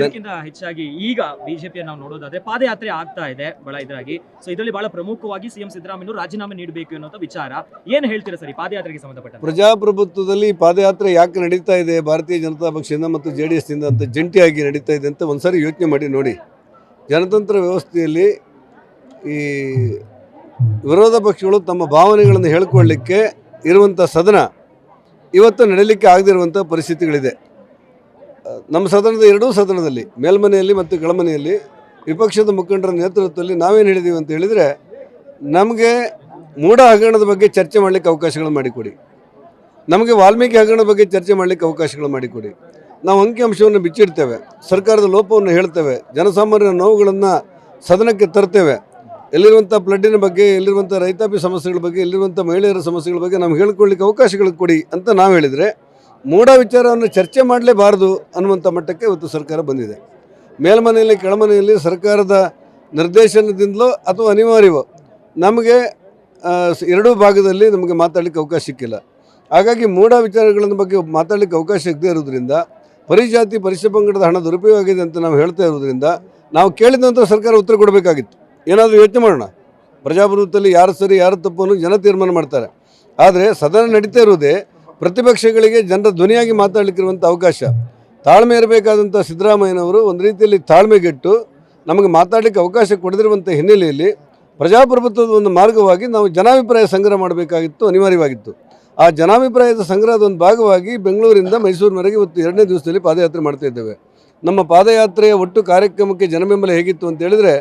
ಇದಕ್ಕಿಂತ ಹೆಚ್ಚಾಗಿ ಈಗ ಬಿಜೆಪಿ ನಾವು ನೋಡೋದಾದ್ರೆ ಪಾದಯಾತ್ರೆ ಆಗ್ತಾ ಇದೆ ಬಹಳ ಇದರಾಗಿ. ಸೊ ಇದರಲ್ಲಿ ಬಹಳ ಪ್ರಮುಖವಾಗಿ ಸಿಎಂ ಸಿದ್ದರಾಮಯ್ಯ ರಾಜೀನಾಮೆ ನೀಡಬೇಕು ಅನ್ನೋ ವಿಚಾರ. ಏನ್ ಹೇಳ್ತೀರಾ ಸರಿ ಪಾದಯಾತ್ರೆಗೆ ಸಂಬಂಧಪಟ್ಟ ಪ್ರಜಾಪ್ರಭುತ್ವದಲ್ಲಿ ಪಾದಯಾತ್ರೆ ಯಾಕೆ ನಡೀತಾ ಇದೆ? ಭಾರತೀಯ ಜನತಾ ಪಕ್ಷದಿಂದ ಮತ್ತು ಜೆ ಡಿ ಎಸ್ನಿಂದ ಅಂತ ಜಂಟಿಯಾಗಿ ನಡೀತಾ ಇದೆ ಅಂತ ಒಂದ್ಸರಿ ಯೋಚನೆ ಮಾಡಿ ನೋಡಿ. ಜನತಂತ್ರ ವ್ಯವಸ್ಥೆಯಲ್ಲಿ ಈ ವಿರೋಧ ಪಕ್ಷಗಳು ತಮ್ಮ ಭಾವನೆಗಳನ್ನು ಹೇಳ್ಕೊಳ್ಳಿಕ್ಕೆ ಇರುವಂಥ ಸದನ ಇವತ್ತು ನಡೀಲಿಕ್ಕೆ ಆಗದಿರುವಂಥ ಪರಿಸ್ಥಿತಿಗಳಿದೆ. ನಮ್ಮ ಸದನದ ಎರಡೂ ಸದನದಲ್ಲಿ, ಮೇಲ್ಮನೆಯಲ್ಲಿ ಮತ್ತು ಕೆಳಮನೆಯಲ್ಲಿ ವಿಪಕ್ಷದ ಮುಖಂಡರ ನೇತೃತ್ವದಲ್ಲಿ ನಾವೇನು ಹೇಳಿದ್ದೀವಿ ಅಂತ ಹೇಳಿದರೆ, ನಮಗೆ ಮೂಢ ಹಗರಣದ ಬಗ್ಗೆ ಚರ್ಚೆ ಮಾಡಲಿಕ್ಕೆ ಅವಕಾಶಗಳು ಮಾಡಿಕೊಡಿ. ನಮಗೆ ವಾಲ್ಮೀಕಿ ಹಗರಣದ ಬಗ್ಗೆ ಚರ್ಚೆ ಮಾಡಲಿಕ್ಕೆ ಅವಕಾಶಗಳು ಮಾಡಿಕೊಡಿ. ನಾವು ಅಂಕಿಅಂಶವನ್ನು ಬಿಚ್ಚಿಡ್ತೇವೆ, ಸರ್ಕಾರದ ಲೋಪವನ್ನು ಹೇಳ್ತೇವೆ, ಜನಸಾಮಾನ್ಯರ ನೋವುಗಳನ್ನು ಸದನಕ್ಕೆ ತರ್ತೇವೆ. ಎಲ್ಲಿರುವಂಥ ಪ್ಲಡ್ಡಿನ ಬಗ್ಗೆ, ಎಲ್ಲಿರುವಂಥ ರೈತಾಪಿ ಸಮಸ್ಯೆಗಳ ಬಗ್ಗೆ, ಎಲ್ಲಿರುವಂಥ ಮಹಿಳೆಯರ ಸಮಸ್ಯೆಗಳ ಬಗ್ಗೆ ನಮ್ಗೆ ಹೇಳ್ಕೊಳ್ಳಿಕ್ಕೆ ಅವಕಾಶಗಳು ಕೊಡಿ ಅಂತ ನಾವು ಹೇಳಿದರೆ ಮೂಢ ವಿಚಾರವನ್ನು ಚರ್ಚೆ ಮಾಡಲೇಬಾರದು ಅನ್ನುವಂಥ ಮಟ್ಟಕ್ಕೆ ಇವತ್ತು ಸರ್ಕಾರ ಬಂದಿದೆ. ಮೇಲ್ಮನೆಯಲ್ಲಿ ಕೆಳಮನೆಯಲ್ಲಿ ಸರ್ಕಾರದ ನಿರ್ದೇಶನದಿಂದಲೋ ಅಥವಾ ಅನಿವಾರ್ಯವೋ ನಮಗೆ ಎರಡೂ ಭಾಗದಲ್ಲಿ ನಮಗೆ ಮಾತಾಡಲಿಕ್ಕೆ ಅವಕಾಶ ಸಿಕ್ಕಿಲ್ಲ. ಹಾಗಾಗಿ ಮೂಢ ವಿಚಾರಗಳ ಬಗ್ಗೆ ಮಾತಾಡಲಿಕ್ಕೆ ಅವಕಾಶ ಸಿಗದೇ ಇರೋದ್ರಿಂದ, ಪರಿಜಾತಿ ಪರಿಶಿಷ್ಟ ಪಂಗಡದ ಹಣ ದುರುಪಯೋಗ ಆಗಿದೆ ಅಂತ ನಾವು ಹೇಳ್ತಾ ಇರೋದ್ರಿಂದ, ನಾವು ಕೇಳಿದಂಥ ಸರ್ಕಾರ ಉತ್ತರ ಕೊಡಬೇಕಾಗಿತ್ತು. ಏನಾದರೂ ಯೋಚನೆ ಮಾಡೋಣ. ಪ್ರಜಾಪ್ರಭುತ್ವದಲ್ಲಿ ಯಾರು ಸರಿ, ಯಾರು ತಪ್ಪು ಅನ್ನೋ ಜನ ತೀರ್ಮಾನ ಮಾಡ್ತಾರೆ. ಆದರೆ ಸದನ ನಡೀತಾ ಇರುವುದೇ ಪ್ರತಿಪಕ್ಷಗಳಿಗೆ ಜನರ ಧ್ವನಿಯಾಗಿ ಮಾತಾಡಲಿಕ್ಕಿರುವಂಥ ಅವಕಾಶ. ತಾಳ್ಮೆ ಇರಬೇಕಾದಂಥ ಸಿದ್ದರಾಮಯ್ಯನವರು ಒಂದು ರೀತಿಯಲ್ಲಿ ತಾಳ್ಮೆಗೆಟ್ಟು ನಮಗೆ ಮಾತಾಡಲಿಕ್ಕೆ ಅವಕಾಶ ಕೊಡದಿರುವಂಥ ಹಿನ್ನೆಲೆಯಲ್ಲಿ ಪ್ರಜಾಪ್ರಭುತ್ವದ ಒಂದು ಮಾರ್ಗವಾಗಿ ನಾವು ಜನಾಭಿಪ್ರಾಯ ಸಂಗ್ರಹ ಮಾಡಬೇಕಾಗಿತ್ತು, ಅನಿವಾರ್ಯವಾಗಿತ್ತು. ಆ ಜನಾಭಿಪ್ರಾಯದ ಸಂಗ್ರಹದ ಒಂದು ಭಾಗವಾಗಿ ಬೆಂಗಳೂರಿಂದ ಮೈಸೂರಿನವರೆಗೆ ಇವತ್ತು ಎರಡನೇ ದಿವಸದಲ್ಲಿ ಪಾದಯಾತ್ರೆ ಮಾಡ್ತಾ ಇದ್ದೇವೆ. ನಮ್ಮ ಪಾದಯಾತ್ರೆಯ ಒಟ್ಟು ಕಾರ್ಯಕ್ರಮಕ್ಕೆ ಜನಬೆಂಬಲ ಹೇಗಿತ್ತು ಅಂತ ಹೇಳಿದರೆ,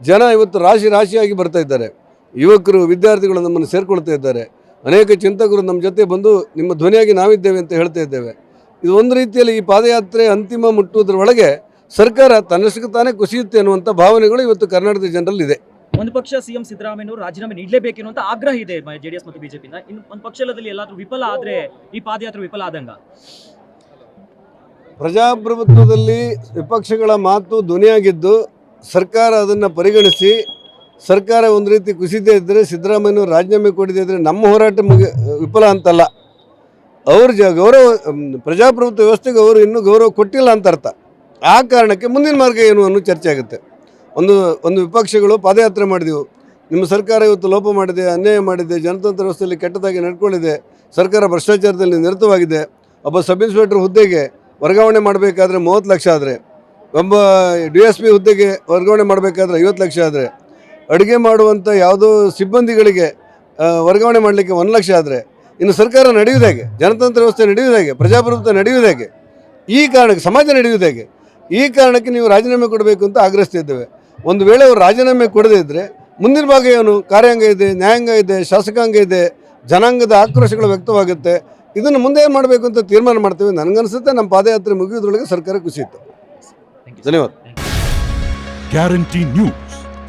ಜನ ಇವತ್ತು ರಾಶಿ ರಾಶಿಯಾಗಿ ಬರ್ತಾ ಇದ್ದಾರೆ. ಯುವಕರು, ವಿದ್ಯಾರ್ಥಿಗಳು ನಮ್ಮನ್ನು ಸೇರಿಕೊಳ್ತಾ ಇದ್ದಾರೆ. ಅನೇಕ ಚಿಂತಕರು ನಮ್ಮ ಜೊತೆ ಬಂದು ನಿಮ್ಮ ಧ್ವನಿಯಾಗಿ ನಾವಿದ್ದೇವೆ ಅಂತ ಹೇಳ್ತಾ ಇದ್ದೇವೆ. ಇದು ಒಂದು ರೀತಿಯಲ್ಲಿ ಈ ಪಾದಯಾತ್ರೆ ಅಂತಿಮ ಮುಟ್ಟುವುದರೊಳಗೆ ಸರ್ಕಾರ ತನ್ನಷ್ಟಕ್ಕೆ ತಾನೇ ಕುಸಿಯುತ್ತೆ ಅನ್ನುವಂಥ ಭಾವನೆಗಳು ಇವತ್ತು ಕರ್ನಾಟಕದ ಜನರಲ್ಲಿ ಇದೆ ಒಂದು ಪಕ್ಷ ಸಿಎಂ ಸಿದ್ದರಾಮಯ್ಯ ರಾಜೀನಾಮೆ ನೀಡಲೇಬೇಕು ಅನ್ನುವಂತ ಆಗ್ರಹ ಇದೆ ಜೆಡಿಎಸ್ ಮತ್ತು ಬಿಜೆಪಿಯಿಂದ. ಇನ್ನು ಒಂದು ಪಕ್ಷದಲ್ಲಿ ಎಲ್ಲಾದರೂ ವಿಫಲ ಆದರೆ ಈ ಪಾದಯಾತ್ರೆ ವಿಫಲ ಆದಂಗ? ಪ್ರಜಾಪ್ರಭುತ್ವದಲ್ಲಿ ವಿಪಕ್ಷಗಳ ಮಾತು ಧ್ವನಿಯಾಗಿದ್ದು ಸರ್ಕಾರ ಅದನ್ನು ಪರಿಗಣಿಸಿ ಸರ್ಕಾರ ಒಂದು ರೀತಿ ಕುಸಿದೇ ಇದ್ದರೆ ಸಿದ್ದರಾಮಯ್ಯನವರು ರಾಜೀನಾಮೆ ಕೊಡದೇ ಇದ್ದರೆ ನಮ್ಮ ಹೋರಾಟ ಮುಗಿ, ವಿಫಲ ಅಂತಲ್ಲ. ಅವ್ರ ಜ, ಗೌರವ ಪ್ರಜಾಪ್ರಭುತ್ವ ವ್ಯವಸ್ಥೆಗೆ ಅವರು ಇನ್ನೂ ಗೌರವ ಕೊಟ್ಟಿಲ್ಲ ಅಂತ ಅರ್ಥ. ಆ ಕಾರಣಕ್ಕೆ ಮುಂದಿನ ಮಾರ್ಗ ಏನು ಅನ್ನೋ ಚರ್ಚೆ ಆಗುತ್ತೆ. ಒಂದು ಒಂದು ವಿಪಕ್ಷಗಳು ಪಾದಯಾತ್ರೆ ಮಾಡಿದೆವು. ನಿಮ್ಮ ಸರ್ಕಾರ ಇವತ್ತು ಲೋಪ ಮಾಡಿದೆ, ಅನ್ಯಾಯ ಮಾಡಿದೆ, ಜನತಂತ್ರ ವ್ಯವಸ್ಥೆಯಲ್ಲಿ ಕೆಟ್ಟದಾಗಿ ನಡ್ಕೊಂಡಿದೆ, ಸರ್ಕಾರ ಭ್ರಷ್ಟಾಚಾರದಲ್ಲಿ ನಿರತವಾಗಿದೆ, ಒಬ್ಬ ಸಬ್ ಇನ್ಸ್ಪೆಕ್ಟರ್ ಹುದ್ದೆಗೆ ವರ್ಗಾವಣೆ ಮಾಡಬೇಕಾದ್ರೆ ಮೂವತ್ತು ಲಕ್ಷ ಆದರೆ, ಒಬ್ಬ ಡಿ ಎಸ್ ಪಿ ಹುದ್ದೆಗೆ ವರ್ಗಾವಣೆ ಮಾಡಬೇಕಾದ್ರೆ ಐವತ್ತು ಲಕ್ಷ ಆದರೆ ಅಡುಗೆ ಮಾಡುವಂಥ ಯಾವುದೋ ಸಿಬ್ಬಂದಿಗಳಿಗೆ ವರ್ಗಾವಣೆ ಮಾಡಲಿಕ್ಕೆ ಒಂದು ಲಕ್ಷ ಆದರೆ ಇನ್ನು ಸರ್ಕಾರ ನಡೆಯುವುದು ಹೇಗೆ? ಜನತಂತ್ರ ವ್ಯವಸ್ಥೆ ನಡೆಯುವುದು ಹೇಗೆ? ಪ್ರಜಾಪ್ರಭುತ್ವ ನಡೆಯುವುದು ಹೇಗೆ? ಈ ಕಾರಣಕ್ಕೆ ಸಮಾಜ ನಡೆಯುವುದು ಹೇಗೆ? ಈ ಕಾರಣಕ್ಕೆ ನೀವು ರಾಜೀನಾಮೆ ಕೊಡಬೇಕು ಅಂತ ಆಗ್ರಹಿಸ್ತಿದ್ದೇವೆ ಒಂದು ವೇಳೆ ಅವರು ರಾಜೀನಾಮೆ ಕೊಡದೇ ಇದ್ದರೆ ಮುಂದಿನ ಭಾಗ ಏನು? ಕಾರ್ಯಾಂಗ ಇದೆ ನ್ಯಾಯಾಂಗ ಇದೆ ಶಾಸಕಾಂಗ ಇದೆ ಜನಾಂಗದ ಆಕ್ರೋಶಗಳು ವ್ಯಕ್ತವಾಗುತ್ತೆ. ಇದನ್ನು ಮುಂದೆ ಏನು ಮಾಡಬೇಕು ಅಂತ ತೀರ್ಮಾನ ಮಾಡ್ತೇವೆ. ನನಗನ್ಸುತ್ತೆ ನಮ್ಮ ಪಾದಯಾತ್ರೆ ಮುಗಿಯೋದ್ರೊಳಗೆ ಸರ್ಕಾರ ಕುಸಿಯಿತು ಧನ್ಯವಾದ. Guarantee news